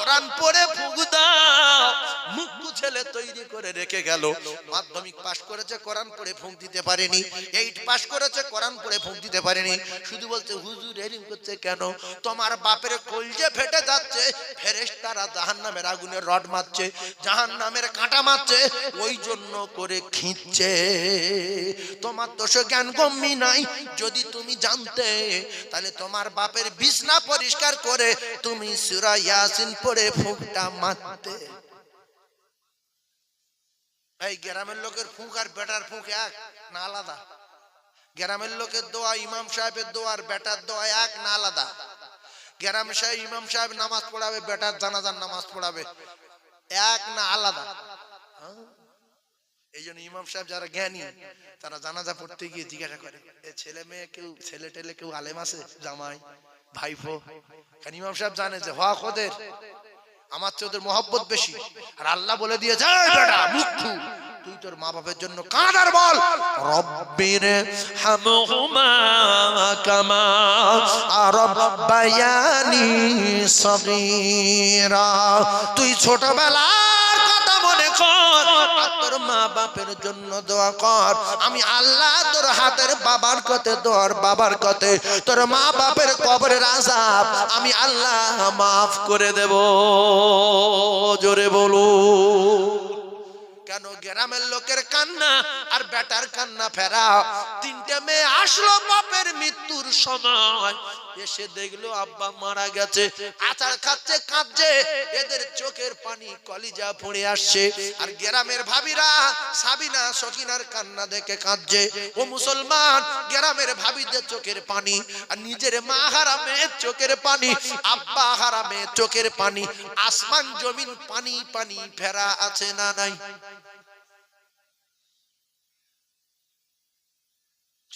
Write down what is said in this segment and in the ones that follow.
কোরআন পড়ে ফুক দাও মুক্তু ছেলে তৈরি করে রেখে গেল। মাধ্যমিক পাশ করেছে, কোরআন পড়ে ফুঁক দিতে পারেনি। এইট পাশ করেছে, কোরআন পড়ে ফুঁক দিতে পারেনি। শুধু বলছে, হুজুর এরিম করছে কেন? তোমার বাপের কলজে ফেটে যাচ্ছে, ফেরেশতারা জাহান্নামের আগুনের রড মারছে, জাহান্নামের কাঁটা মারছে, ওই জন্য করে খিঁচছে। তোমার দোষ জ্ঞান গম্যি নাই। যদি তুমি জানতে, তাহলে তোমার বাপের বিছনা পরিষ্কার করে তুমি সুরা ইয়াসিন পড়ে ফুঁকটা মারতে। এই গ্রামের লোকের ফুঁক আর বেটার ফুঁক এক, না আলাদা। গ্রামের লোকের দোয়া, ইমাম সাহেবের দোয়া আর বেটার দোয়া এক, না আলাদা। গ্রাম সাহেব, ইমাম সাহেব নামাজ পড়াবে, বেটার জানাজার নামাজ পড়াবে। এক, না আলাদা। হ্যাঁ? এই জন্য ইমাম সাহেব যারা জ্ঞানী, তারা জানাজা পড়তে গিয়ে জিজ্ঞাসা করে ছেলে মেয়ে কেউ, ছেলে টেলে কেউ আলেম আছে? জামাই ভাইফো কারণ ইমাম সাহেব জানে যে হক ওদের। আমার চেয়ে ওদের মহব্বত বেশি। আর আল্লাহ বলে দিয়ে যায় বেটা, মুখু তুই তোর মা বাপের জন্য কাঁদার বল। রব্বির হামহুমা কামা রব্বায়ানি সগীরা। তুই ছোটবেলার বাপের জন্য দোয়া কর। আমি আল্লাহ তোর হাতের বাবার কতে দোয়ার বাবার কতে, তোর মা বাপের কবরের আজাব আমি আল্লাহ মাফ করে দেব। জোরে বলু গ্রামের লোকের কান্না আর বেটার কান্না ফেরা। তিনটে মেয়ে আসলো বাপের মৃত্যুর সময়। এসে দেখল আব্বা মারা গেছে, আচার খাচ্ছে, কাঁদছে। এদের চোখের পানি কলিজা পড়ে আসছে। আর গ্রামের ভাবিরা সাবিনা, সকিনার কান্না দেখে কাঁদছে। ও মুসলমান, গ্রামের ভাবিদের চোখের পানি আর নিজের মা হারামে চোখের পানি, আব্বা হারামে চোখের পানি। আসমান জমিন পানি পানি ফেরা আছে না নাই?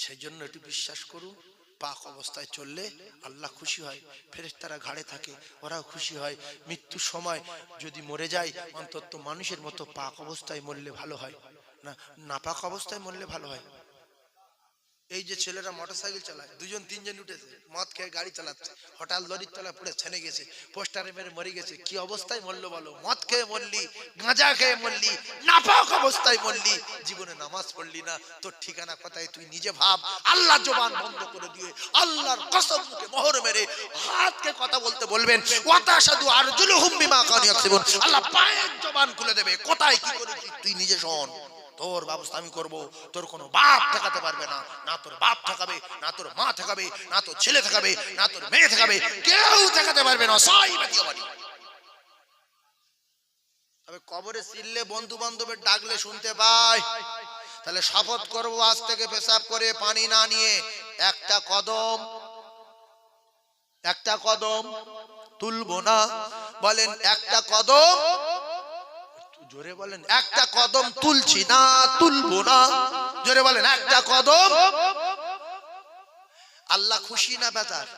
সেই জন্য একটু বিশ্বাস করুন, পাক অবস্থায় চললে আল্লাহ খুশি হয়, ফেরেশতারা ঘাড়ে থাকে, ওরাও খুশি হয়। মৃত্যু সময় যদি মরে যায়, অন্তত মানুষের মতো পাক অবস্থায় মরলে ভালো হয়। না, নাপাক অবস্থায় মরলে ভালো হয়। এই যে ছেলেরা মোটরসাইকেল চালায়, দুজন তিনজন উঠেছে, মদ খেয়ে গাড়ি চালাচ্ছে, হঠাৎ লরির তলায় পড়ে ছেনে গেছে, পোস্টারে মেরে মরে গেছে, কি অবস্থায় মরলো বলো? মদ খেয়ে মরলি, গাঁজা খেয়ে মরলি, নাপাক অবস্থায় মরলি, জীবনে নামাজ পড়লি না, তোর ঠিকানা কোথায় তুই নিজে ভাব আল্লাহ জবান বন্ধ করে দিয়ে, আল্লাহর কসম মুখে মোহর মেরে হাতকে কথা বলতে বলবেন ওয়াতা সাধু আর জুলুহুম বিমা কানু ইয়াকসিবুন, আল্লাহ পায়ের জবান খুলে দেবে, কোথায় কি করেছিস তুই নিজে শোন। তোর ব্যবস্থা আমি করব। তোর কোনো বাপ ঠেকাতে পারবে না। না তোর বাপ ঠেকাবে, না তোর মা ঠেকাবে, না তোর ছেলে ঠেকাবে, না তোর মেয়ে ঠেকাবে, কেউ ঠেকাতে পারবে না। সাই তবে কবরে চিল্লে বন্ধু বান্ধবের ডাকলে শুনতে পাই। তাহলে শপথ করব আজ থেকে পেশাব করে পানি না নিয়ে। একটা কদম একটা কদম তুলবো না। বলেন, একটা কদম জোরে বলেন একটা কদম তুলছি না তুলবো না। জোরে বলেন একটা কদম। আল্লাহ খুশি না বেজার?